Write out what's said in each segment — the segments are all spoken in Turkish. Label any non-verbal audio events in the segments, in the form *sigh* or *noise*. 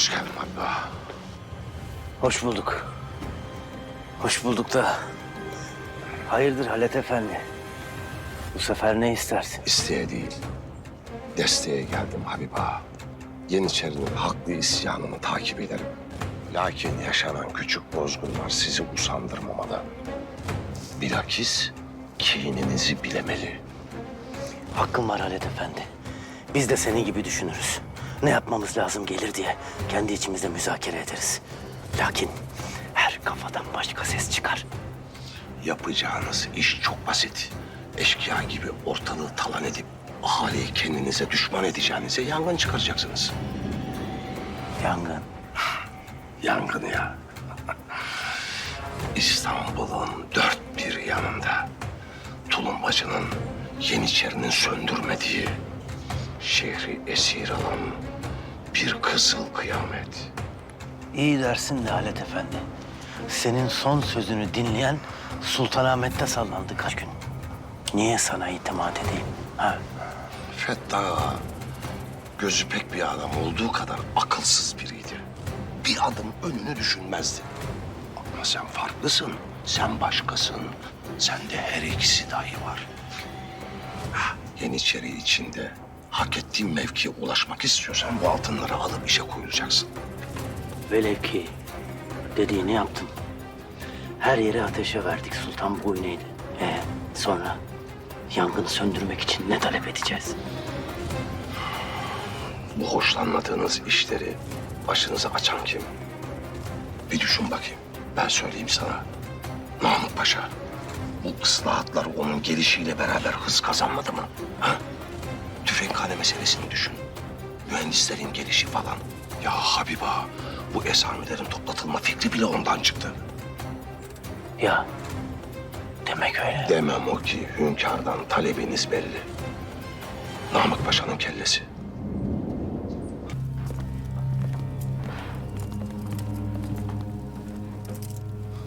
Hoş geldin. Ah, Hoş bulduk. Hoş bulduk da. Hayırdır Halet Efendi? Bu sefer ne istersin? İsteye değil, desteğe geldim Habib Ağa. Yeniçerinin haklı isyanını takip ederim. Lakin yaşanan küçük bozgunlar sizi usandırmamalı. Bilakis kininizi bilemeli. Hakkın var Halet Efendi. Biz de senin gibi düşünürüz. Ne yapmamız lazım gelir diye kendi içimizde müzakere ederiz. Lakin her kafadan başka ses çıkar. Yapacağınız iş çok basit. Eşkıya gibi ortalığı talan edip ahaliyi kendinize düşman edeceğinize yangın çıkaracaksınız. Yangın. Yangın ya. *laughs* İstanbul'un dört bir yanında tulumbacının Yeniçerinin söndürmediği şehri esir alan bir kızıl kıyamet. İyi dersin de Halet Efendi. Senin son sözünü dinleyen Sultanahmet'te sallandı kaç gün. Niye sana itimat edeyim? Ha? Fettah gözü pek bir adam olduğu kadar akılsız biriydi. Bir adım önünü düşünmezdi. Ama sen farklısın. Sen başkasın. Sende her ikisi dahi var. Ha, Yeniçeri içinde hak ettiğin mevkiye ulaşmak istiyorsan bu altınları alıp işe koyulacaksın. Velev ki dediğini yaptım. Her yeri ateşe verdik Sultan Boyne'ydi. Ee, sonra yangını söndürmek için ne talep edeceğiz? Bu hoşlanmadığınız işleri başınıza açan kim? Bir düşün bakayım. Ben söyleyeyim sana. Namık Paşa. Bu ıslahatlar onun gelişiyle beraber hız kazanmadı mı? Ha? Tüfekhane meselesini düşün. Mühendislerin gelişi falan. Ya Habiba, bu esamilerin toplatılma fikri bile ondan çıktı. Ya demek öyle. Demem o ki hünkârdan talebiniz belli. Namık Paşa'nın kellesi.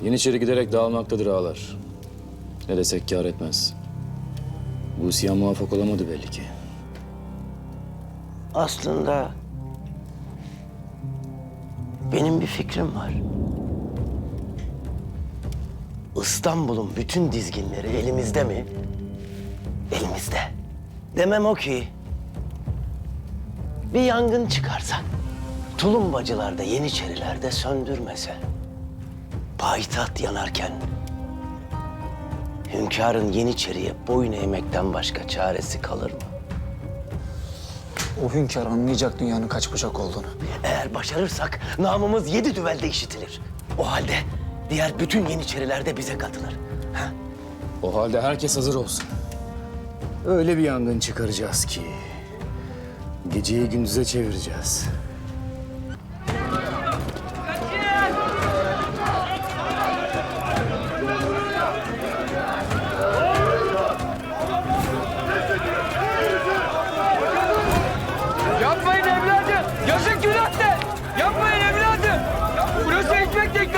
Yeniçeri giderek dağılmaktadır ağalar. Ne desek kâr etmez. Bu isyan muvaffak olamadı belli ki. Aslında benim bir fikrim var. İstanbul'un bütün dizginleri elimizde mi? Elimizde. Demem o ki bir yangın çıkarsak tulumbacılar da yeniçeriler de söndürmese. Payitaht yanarken hünkârın yeniçeriye boyun eğmekten başka çaresi kalır mı? O hünkâr anlayacak dünyanın kaç bucak olduğunu. Eğer başarırsak namımız yedi düvelde işitilir. O halde diğer bütün yeniçeriler de bize katılır. Ha? O halde herkes hazır olsun. Öyle bir yangın çıkaracağız ki... ...geceyi gündüze çevireceğiz.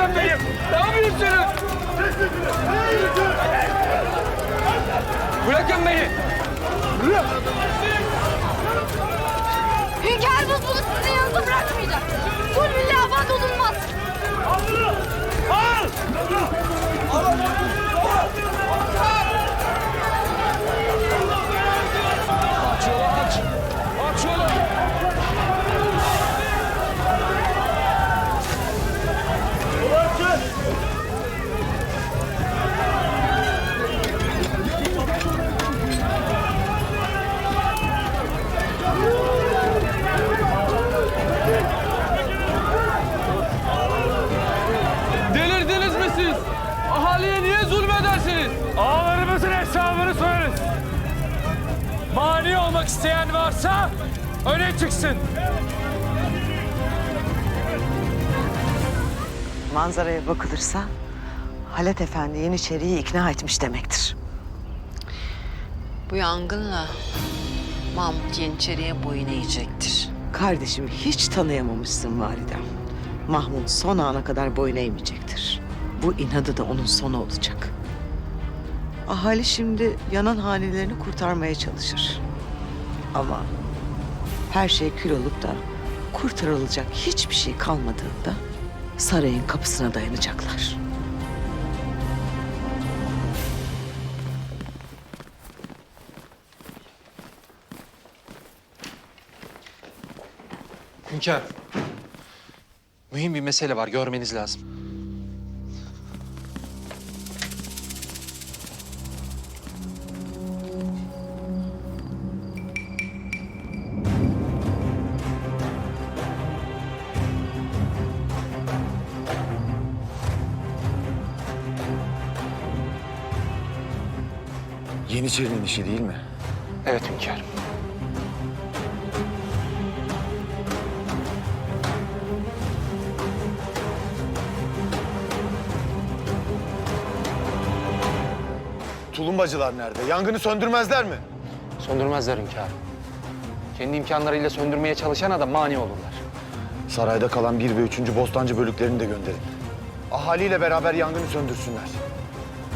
Teknem benim. Ne yapıyorsunuz? Bırakın beni. Hünkârımız bunu sizin yanınıza bırakmayacak. Zulmülle Ağalarımızın hesabını sorarız. Mani olmak isteyen varsa öne çıksın. Manzaraya bakılırsa Halet Efendi Yeniçeri'yi ikna etmiş demektir. Bu yangınla Mahmut Yeniçeri'ye boyun eğecektir. Kardeşimi hiç tanıyamamışsın validem. Mahmut son ana kadar boyun eğmeyecektir. Bu inadı da onun sonu olacak. Ahali şimdi yanan hanelerini kurtarmaya çalışır. Ama her şey kül olup da kurtarılacak hiçbir şey kalmadığında sarayın kapısına dayanacaklar. Hünkâr. Mühim bir mesele var. Görmeniz lazım. Yeniçerinin işi değil mi? Evet hünkârım. Tulumbacılar nerede? Yangını söndürmezler mi? Söndürmezler hünkârım. Kendi imkanlarıyla söndürmeye çalışana da mani olurlar. Sarayda kalan bir ve üçüncü Bostancı bölüklerini de gönderin. Ahaliyle beraber yangını söndürsünler.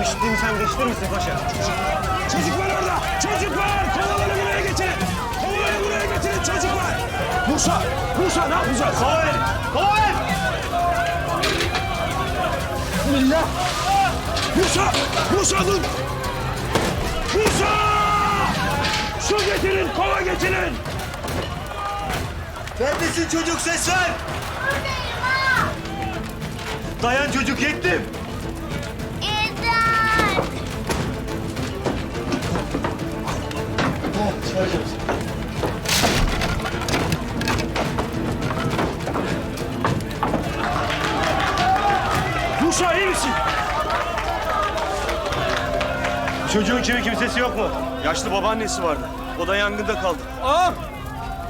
Demiştim sen geçti misin paşa? Çocuk var orada! Çocuk var! Kovaları buraya getirin! Kovaları buraya getirin çocuk var! Musa! Musa ne yapacağız? Kovalayın! Kovalayın! Bismillah! Musa! Musa dur! Musa! Su getirin, kova getirin! Neredesin çocuk ses ver! Dayan çocuk yettim! Musa iyi misin? Çocuğun kimi kimsesi yok mu? Yaşlı babaannesi vardı. O da yangında kaldı. Ağam!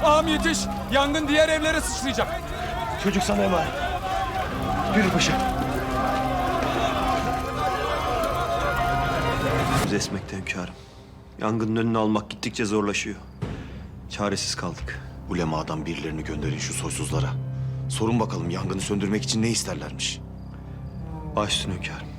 Ağam yetiş! Yangın diğer evlere sıçrayacak. Çocuk sana emanet. Yürü paşa. Yüz esmekte hünkârım. Yangının önünü almak gittikçe zorlaşıyor. Çaresiz kaldık. Ulemadan birilerini gönderin şu soysuzlara. Sorun bakalım yangını söndürmek için ne isterlermiş. Baş üstüne hünkârım.